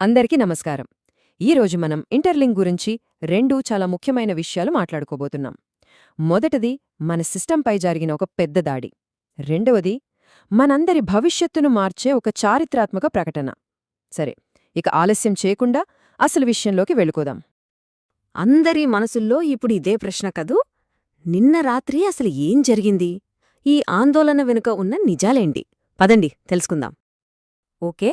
అందరికీ నమస్కారం. ఈరోజు మనం ఇంటర్లింక్ గురించి రెండు చాలా ముఖ్యమైన విషయాలు మాట్లాడుకోబోతున్నాం. మొదటిది మన సిస్టంపై జరిగిన ఒక పెద్ద దాడి. రెండవది మనందరి భవిష్యత్తును మార్చే ఒక చారిత్రాత్మక ప్రకటన. సరే ఇక ఆలస్యం చేయకుండా అసలు విషయంలోకి వెళ్ళుకోదాం అందరి మనసుల్లో ఇప్పుడు ఇదే ప్రశ్న కదూ? నిన్న రాత్రి అసలు ఏం జరిగింది? ఈ ఆందోళన వెనుక ఉన్న నిజాలేంటి? పదండి తెలుసుకుందాం. ఓకే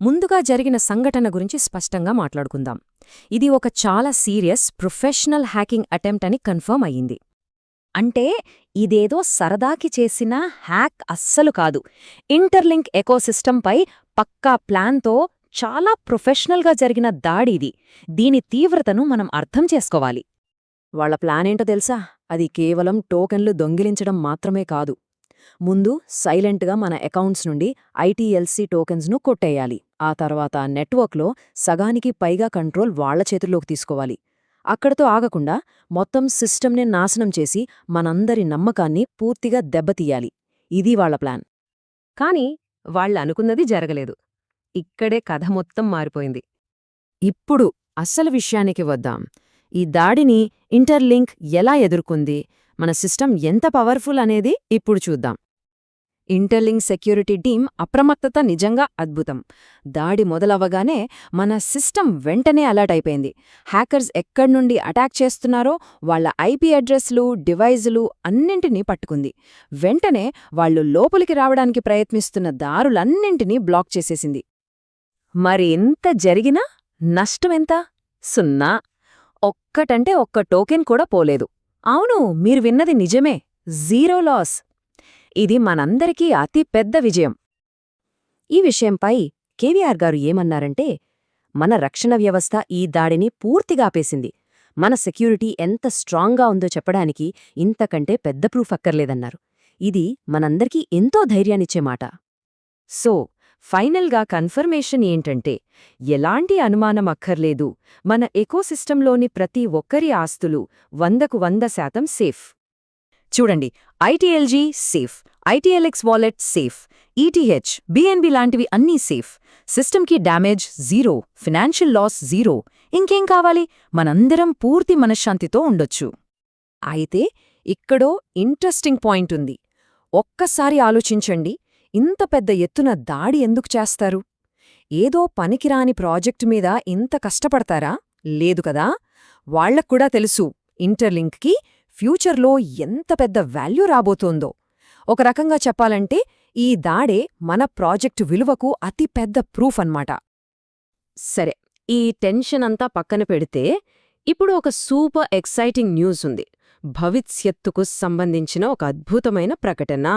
ముందుగా జరిగిన సంఘటన గురించి స్పష్టంగా మాట్లాడుకుందాం. ఇది ఒక చాలా సీరియస్ ప్రొఫెషనల్ హ్యాకింగ్ అటెంప్ట్ అని కన్ఫర్మ్ అయ్యింది. అంటే ఇదేదో సరదాకి చేసిన హ్యాక్ అస్సలు కాదు. ఇంటర్లింక్ ఎకోసిస్టంపై పక్కా ప్లాన్తో చాలా ప్రొఫెషనల్గా జరిగిన దాడి ఇది. దీని తీవ్రతను మనం అర్థం చేసుకోవాలి. వాళ్ళ ప్లానేంటో తెలుసా? అది కేవలం టోకెన్లు దొంగిలించడం మాత్రమే కాదు. ముందు సైలెంట్గా మన అకౌంట్స్ నుండి ఐటీఎల్సీ టోకెన్స్ను కొట్టేయాలి. ఆ తర్వాత నెట్వర్క్లో సగానికి పైగా కంట్రోల్ వాళ్ళ చేతుల్లోకి తీసుకోవాలి. అక్కడతో ఆగకుండా మొత్తం సిస్టమ్ని నాశనం చేసి మనందరి నమ్మకాన్ని పూర్తిగా దెబ్బతీయాలి. ఇది వాళ్ళ ప్లాన్. కాని వాళ్ళనుకున్నది జరగలేదు. ఇక్కడే కథ మొత్తం మారిపోయింది. ఇప్పుడు అస్సలు విషయానికి వద్దాం. ఈ దాడిని ఇంటర్లింక్ ఎలా ఎదుర్కొంది? మన సిస్టమ్ ఎంత పవర్ఫుల్ అనేది ఇప్పుడు చూద్దాం. ఇంటర్లింగ్ సెక్యూరిటీ టీం అప్రమత్తత నిజంగా అద్భుతం. దాడి మొదలవగానే మన సిస్టమ్ వెంటనే అలర్ట్ అయిపోయింది. హ్యాకర్స్ ఎక్కడ్నుండి అటాక్ చేస్తున్నారో వాళ్ళ ఐపీ అడ్రస్లు డివైజులు అన్నింటినీ పట్టుకుంది. వెంటనే వాళ్ళు లోపలికి రావడానికి ప్రయత్నిస్తున్న దారులన్నింటినీ బ్లాక్ చేసేసింది. మరి ఎంత జరిగినా నష్టమెంత సున్నా. ఒక్కటంటే ఒక్క టోకెన్ కూడా పోలేదు. అవును మీరు విన్నది నిజమే. Zero loss. ఇది మనందరికీ అతి పెద్ద విజయం. ఈ విషయంపై కేవీఆర్ గారు ఏమన్నారంటే మన రక్షణ వ్యవస్థ ఈ దాడిని పూర్తిగా ఆపేసింది. మన సెక్యూరిటీ ఎంత స్ట్రాంగ్గా ఉందో చెప్పడానికి ఇంతకంటే పెద్ద ప్రూఫ్ అక్కర్లేదన్నారు. ఇది మనందరికీ ఎంతో ధైర్యానిచ్చే మాట. సో ఫైనల్గా కన్ఫర్మేషన్ ఏంటంటే ఎలాంటి అనుమానం అక్కర్లేదు. మన ఎకోసిస్టంలోని ప్రతి ఒక్కరి ఆస్తులు వందకు వంద శాతం సేఫ్. చూడండి ITLG safe ITLX wallet safe ETH BNB లాంటివి అన్నీ సేఫ్. సిస్టమ్కి damage zero financial loss zero. ఇంకేం కావాలి? మనందరం పూర్తి మనశ్శాంతితో ఉండొచ్చు. అయితే ఇక్కడో ఇంట్రెస్టింగ్ పాయింట్ ఉంది. ఒక్కసారి ఆలోచించండి ఇంత పెద్ద ఎత్తున దాడి ఎందుకు చేస్తారు? ఏదో పనికిరాని ప్రాజెక్టు మీద ఇంత కష్టపడతారా? లేదు కదా? వాళ్ళక్కూడా తెలుసు ఇంటర్లింక్కి ఫ్యూచర్లో ఎంత పెద్ద వాల్యూ రాబోతోందో. ఒక రకంగా చెప్పాలంటే ఈ దాడే మన ప్రాజెక్టు విలువకు అతి పెద్ద ప్రూఫ్ అన్నమాట. సరే ఈ టెన్షన్ అంతా పక్కన పెడితే ఇప్పుడు ఒక సూపర్ ఎక్సైటింగ్ న్యూస్ ఉంది. భవిష్యత్తుకు సంబంధించిన ఒక అద్భుతమైన ప్రకటన.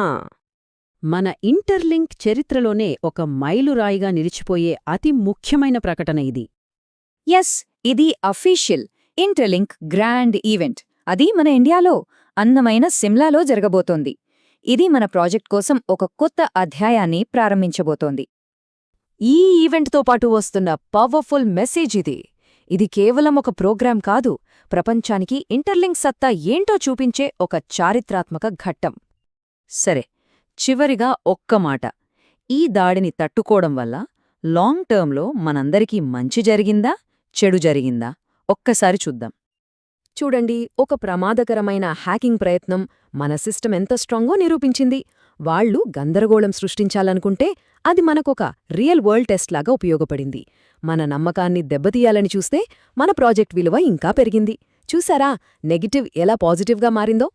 మన ఇంటర్లింక్ చరిత్రలోనే ఒక మైలురాయిగా నిలిచిపోయే అతి ముఖ్యమైన ప్రకటన ఇది. ఎస్ ఇది అఫీషియల్ ఇంటర్లింక్ గ్రాండ్ ఈవెంట్. అది మన ఇండియాలో అందమైన సిమ్లాలో జరగబోతోంది. ఇది మన ప్రాజెక్ట్ కోసం ఒక కొత్త అధ్యాయాన్ని ప్రారంభించబోతోంది. ఈ ఈవెంట్తో పాటు వస్తున్న పవర్ఫుల్ మెసేజ్ ఇది. ఇది కేవలం ఒక ప్రోగ్రాం కాదు ప్రపంచానికి ఇంటర్లింక్ సత్తా ఏంటో చూపించే ఒక చారిత్రాత్మక ఘట్టం. సరే చివరిగా ఒక్క మాట. ఈ దాడిని తట్టుకోవడం వల్ల లాంగ్ టర్మ్లో మనందరికీ మంచి జరిగిందా చెడు జరిగిందా? ఒక్కసారి చూద్దాం. చూడండి ఒక ప్రమాదకరమైన హ్యాకింగ్ ప్రయత్నం మన సిస్టమ్ ఎంత స్ట్రాంగో నిరూపించింది. వాళ్ళు గందరగోళం సృష్టించాలనుకుంటే అది మనకొక రియల్ వరల్డ్ టెస్ట్ లాగా ఉపయోగపడింది. మన నమ్మకాన్ని దెబ్బతీయాలని చూస్తే మన ప్రాజెక్ట్ విలువ ఇంకా పెరిగింది. చూసారా నెగిటివ్ ఎలా పాజిటివ్గా మారిందో?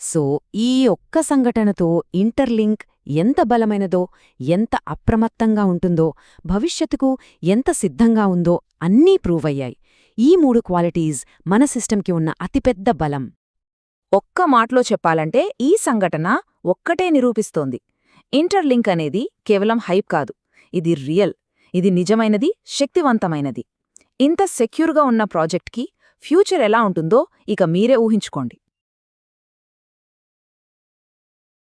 సో ఈ ఒక్క సంఘటనతో ఇంటర్లింక్ ఎంత బలమైనదో ఎంత అప్రమత్తంగా ఉంటుందో భవిష్యత్తుకు ఎంత సిద్ధంగా ఉందో అన్నీ ప్రూవ్ అయ్యాయి. ఈ మూడు క్వాలిటీస్ మన సిస్టంకి ఉన్న అతిపెద్ద బలం. ఒక్క మాటలో చెప్పాలంటే ఈ సంఘటన ఒక్కటే నిరూపిస్తోంది. ఇంటర్లింక్ అనేది కేవలం హైప్ కాదు. ఇది రియల్. ఇది నిజమైనది శక్తివంతమైనది. ఇంత సెక్యూర్గా ఉన్న ప్రాజెక్ట్కి ఫ్యూచర్ ఎలా ఉంటుందో ఇక మీరే ఊహించుకోండి.